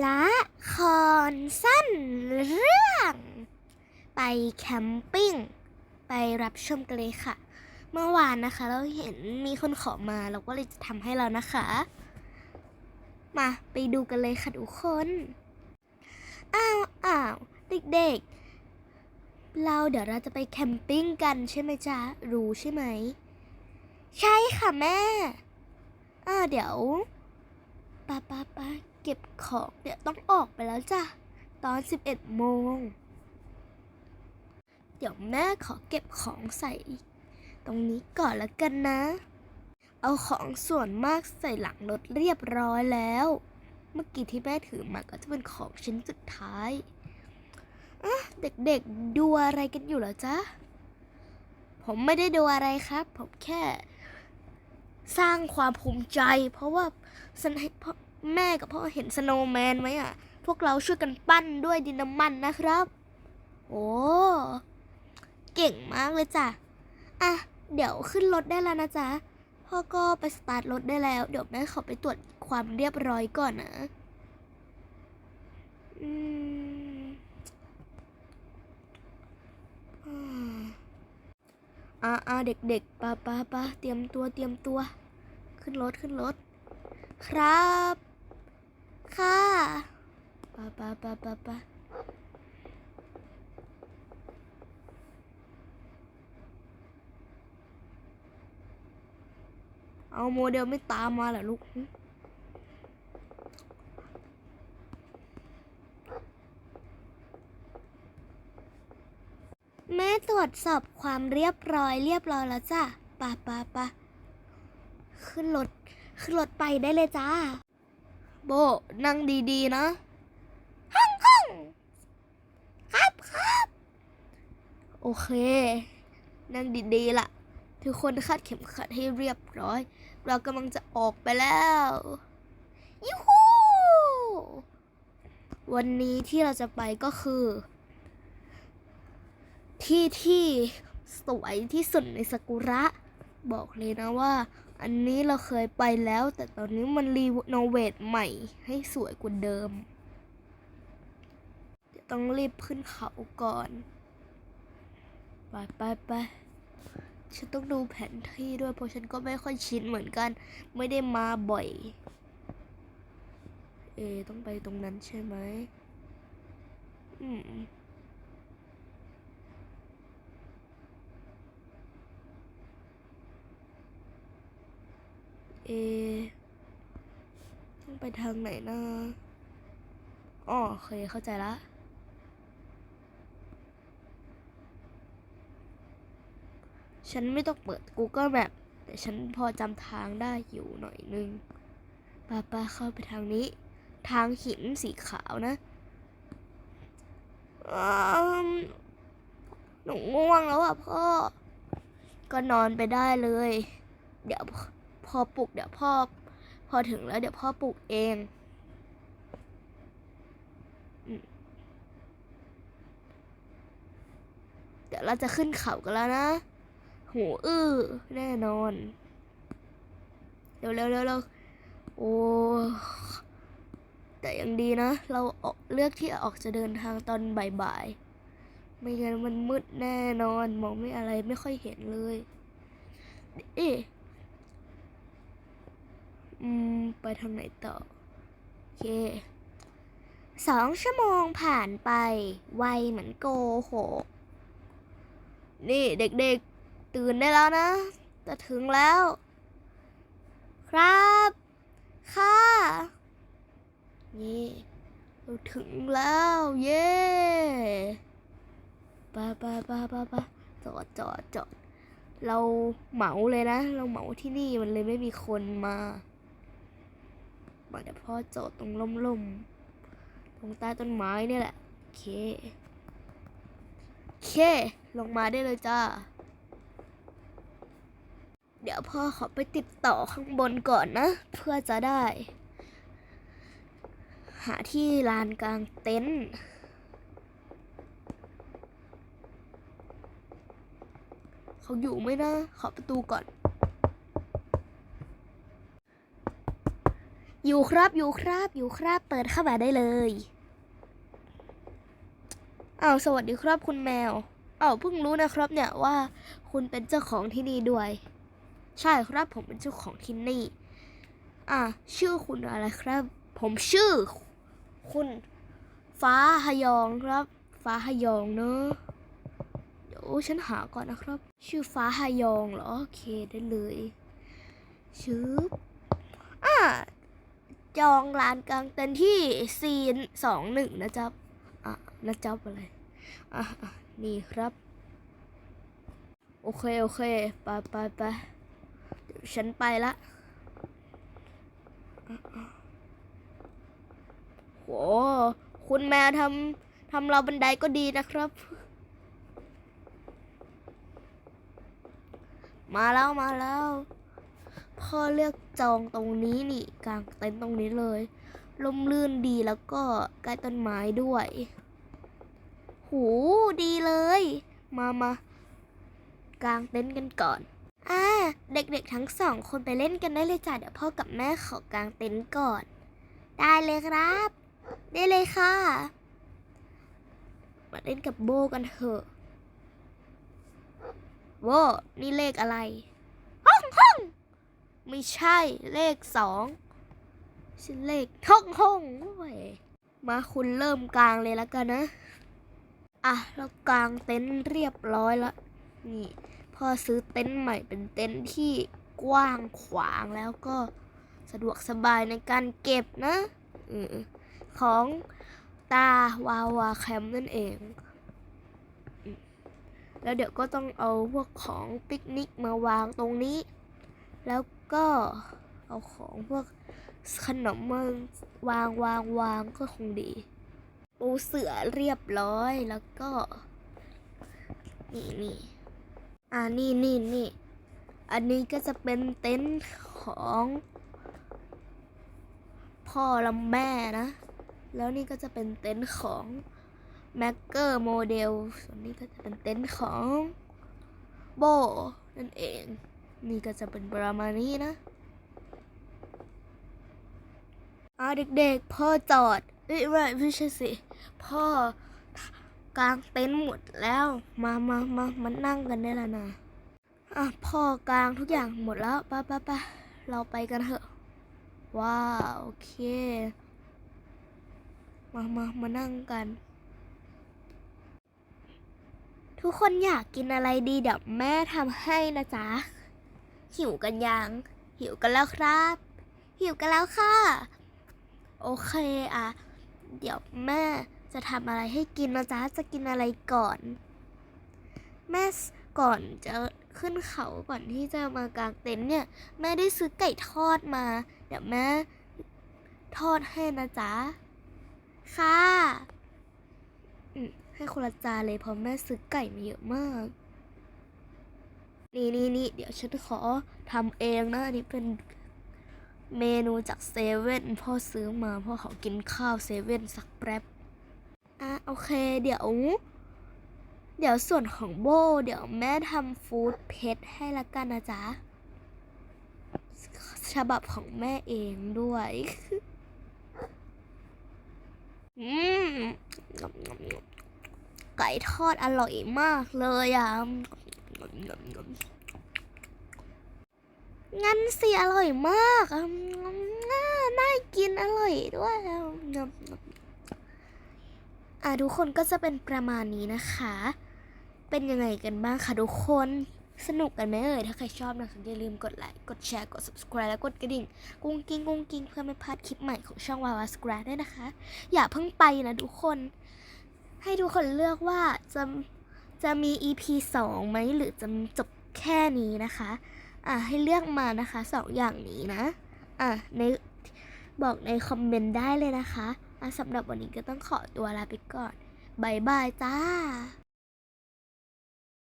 ละครสั้นเรื่อง ไปแคมปิ้ง ไปรับชมกันเลยค่ะ เมื่อวานนะคะ เราเห็นมีคนขอมาเราก็เลยจะทำให้เรานะคะ มาไปดูกันเลยค่ะทุกคนอ้าวอ้าวเด็กๆ เราเดี๋ยวเราจะไปแคมปิ้งกันใช่ไหมจ๊ะ รู้ใช่ไหม ใช่ค่ะแม่อ่าเดี๋ยวป้าป้าป้า เก็บของเดี๋ยวต้องออกไปแล้วจ้ะ ตอน 11 โมง เดี๋ยวแม่ขอเก็บของใส่ ตรงนี้ก่อนละกันนะ เอาของส่วนมากใส่หลังรถเรียบร้อยแล้ว เมื่อกี้ที่แม่ถือมาก็จะเป็นของชิ้นสุดท้ายอะเด็กๆดูอะไรกันอยู่เหรอจ๊ะ ผมไม่ได้ดูอะไรครับ ผมแค่สร้างความภูมิใจ เพราะว่าสนเพ่อ แม่กับพ่อเห็นสโนว์แมนไหมอะ พวกเราช่วยกันปั้นด้วยดินน้ำมันนะครับ โอ้ เก่งมากเลยจ้ะ อะ เดี๋ยวขึ้นรถได้แล้วนะจ๊ะ พ่อก็ไปสตาร์ทรถได้แล้ว เดี๋ยวแม่ขอไปตรวจความเรียบร้อยก่อนนะ อืมอ่าอ่าเด็กๆป้าป้าป้าเตรียมตัวเตรียมตัว ขึ้นรถขึ้นรถครับ ป้าป้าป้าป้าป้าเอาโมเดลไม่ตามมาเหรอลูกแม่ตรวจสอบความเรียบร้อยเรียบร้อยแล้วจ้ะป้าป้าป้าขึ้นรถขึ้นรถไปได้เลยจ้า โบนั่งดีๆนะห้องห้องครับครับ โอเค นั่งดีๆละ่ะ ทุกคนคาดเข็มขัดให้เรียบร้อย เรากำลังจะออกไปแล้วยูฮูวันนี้ที่เราจะไปก็คือ ที่ที่สวยที่สุดในซากุระ บอกเลยนะว่า อันนี้เราเคยไปแล้ว แต่ตอนนี้มันรีโนเวทใหม่ให้สวยกว่าเดิมเดี๋ยวต้องรีบขึ้นเขาก่อน ไปไปไปฉันต้องดูแผนที่ด้วยเพราะฉันก็ไม่ค่อยชินเหมือนกัน ไม่ได้มาบ่อย เอ ต้องไปตรงนั้นใช่ไหมอืมเอต้องไปทางไหนนะอ๋อโอเคเข้าใจละ ฉันไม่ต้องเปิด Google Map แต่ฉันพอจำทางได้อยู่หน่อยนึงป้าป้าเข้าไปทางนี้ ทางหินสีขาวนะอืมหนูง่วงแล้วอะพ่อ ก็นอนไปได้เลย เดี๋ยวพอปลุกเดี๋ยวพ่อ พอถึงแล้วเดี๋ยวพ่อปลุกเองเดี๋ยวเราจะขึ้นเขากันแล้วนะ หูอื้อแน่นอน เร็วเร็วเร็วเร็วโอ้ แต่ยังดีนะ เราออกเลือกที่ออกจะเดินทางตอนบ่ายๆ ไม่งั้นมันมืดแน่นอน มองไม่อะไรไม่ค่อยเห็นเลย เอ๊ะอืม ไปทางไหนต่อ โอเคสองชั่วโมงผ่านไป ไวเหมือนโกหก นี่เด็กๆ ตื่นได้แล้วนะ จะถึงแล้ว ครับ ค่ะนี่เราถึงแล้ว เย้ปไปไปไปไปะจอดจอดจอดเราเหมาเลยนะ เราเหมาที่นี่มันเลยไม่มีคนมามาเดี๋ยวพ่อจอดตรงล่มๆตรงใต้ต้นไม้นี่แหละ โอเค โอเค ลงมาได้เลยจ้า เดี๋ยวพ่อขอไปติดต่อข้างบนก่อนนะ เพื่อจะได้ หาที่ลานกลางเต็นท์เขาอยู่ไหมนะ ขอประตูก่อน อยู่ครับอยู่ครับอยู่ครับ เปิดเข้ามาได้เลยอ้าวสวัสดีครับคุณแมวอ้าวเพิ่งรู้นะครับเนี่ยว่าคุณเป็นเจ้าของที่นี่ด้วย ใช่ครับผมเป็นเจ้าของที่นี่ อะชื่อคุณอะไรครับ ผมชื่อ คุณฟ้าฮยองครับ ฟ้าฮยองเนอะเดี๋ยวฉันหาก่อนนะครับ ชื่อฟ้าฮยองเหรอโอเคได้เลยชื่ออะจองลานกลางเต็นที่ซีนสองหนึ่งนะจ๊บอะนะจ๊บอะไรอะอะนี่ครับ โอเค โอเค ไปไปไป ฉันไปละโหคุณแม่ทำทำเราบันไดก็ดีนะครับ มาแล้วมาแล้ว พ่อเลือกจองตรงนี้นี่กลางเต็นท์ตรงนี้เลยลมลื่นดีแล้วก็ใกล้ต้นไม้ด้วย หูดีเลย มามา กลางเต็นท์กันก่อน อ่า เด็กๆทั้งสองคนไปเล่นกันได้เลยจ้ะ เดี๋ยวพ่อกับแม่ขอกางเต็นท์ก่อน ได้เลยครับ ได้เลยค่ะ มาเล่นกับโบกันเถอะโบนี่เลขอะไรห้องห้องไม่ใช่เลขสองชื่อเลขห้องห้องโอ้ยมาคุณเริ่มกลางเลยแล้วกันนะ อะ เรากางเต็นท์เรียบร้อยแล้ว นี่ พ่อซื้อเต็นท์ใหม่เป็นเต็นท์ที่กว้างขวางแล้วก็สะดวกสบายในการเก็บนะอของตาวาวาแคมป์นั่นเอง แล้วเดี๋ยวก็ต้องเอาพวกของปิกนิกมาวางตรงนี้ แล้วก็เอาของพวกขนมมาวางวางวางก็คงดีปูเสือเรียบร้อยแล้วก็ นี่นี่ อ่านี่นี่นี่ อันนี้ก็จะเป็นเต็นท์ของ พ่อและแม่นะ แล้วนี่ก็จะเป็นเต็นท์ของแม็กเกอร์โมเดล ส่วนนี้ก็จะเป็นเต็นท์ของโบนั่นเอง นี่ก็จะเป็นประมาณนี้นะอ่าเด็กๆ พ่อจอดเอ้ยไม่ไม่ใช่สิ พ่อ กลางเต็นท์หมดแล้ว มามามามานั่งกันได้แล้วนะอะพ่อกลางทุกอย่างหมดแล้วปไปไปเราไปกันเถอะ ว้าวโอเค มามามานั่งกัน ทุกคนอยากกินอะไรดีเดี๋ยวแม่ทำให้นะจ๊ะ หิวกันยัง หิวกันแล้วครับ หิวกันแล้วค่ะ โอเคอะ เดี๋ยวแม่ จะทำอะไรให้กินนะจ๊ะจะกินอะไรก่อน แม่ก่อนจะขึ้นเขาก่อนที่จะมากางเต็นท์เนี่ยแม่ได้ซื้อไก่ทอดมา เดี๋ยวแม่ทอดให้นะจ๊ะ ค่ะให้คนละจานเลยเพราะแม่ซื้อไก่มาเยอะมาก นี่นี่นี่เดี๋ยวฉันขอทำเองนะอันนี้เป็นเมนูจากเซเว่นพ่อซื้อมาพ่อเขากินข้าวเซเว่นสักแป๊บ อะโอเค เดี๋ยว เดี๋ยวส่วนของโบ เดี๋ยวแม่ทำฟู้ดเพจให้ละกันนะจ๊ะ ฉบับของแม่เองด้วย อืมไก่ทอดอร่อยมากเลยอะงำงำงำงั้นสิอร่อยมากน่าน่ากินอร่อยด้วย อะทุกคนก็จะเป็นประมาณนี้นะคะ เป็นยังไงกันบ้างคะทุกคนสนุกกันไหมเอ่ย ถ้าใครชอบนะคะอย่าลืมกดไลค์ กดแชร์ กด subscribe และกดกระดิ่ง กุ้งกิ้งกุ้งกิ้งเพื่อไม่พลาดคลิปใหม่ของช่องวาวาสกราด้วยนะคะ อย่าเพิ่งไปนะทุกคน ให้ทุกคนเลือกว่าจะจะมี EP 2ไหมหรือจะจบแค่นี้นะคะ อะให้เลือกมานะคะสองอย่างนี้นะ อะในบอกในคอมเมนต์ได้เลยนะคะ สำหรับวันนี้ก็ต้องขอตัวลาไปก่อนบายบายจ้า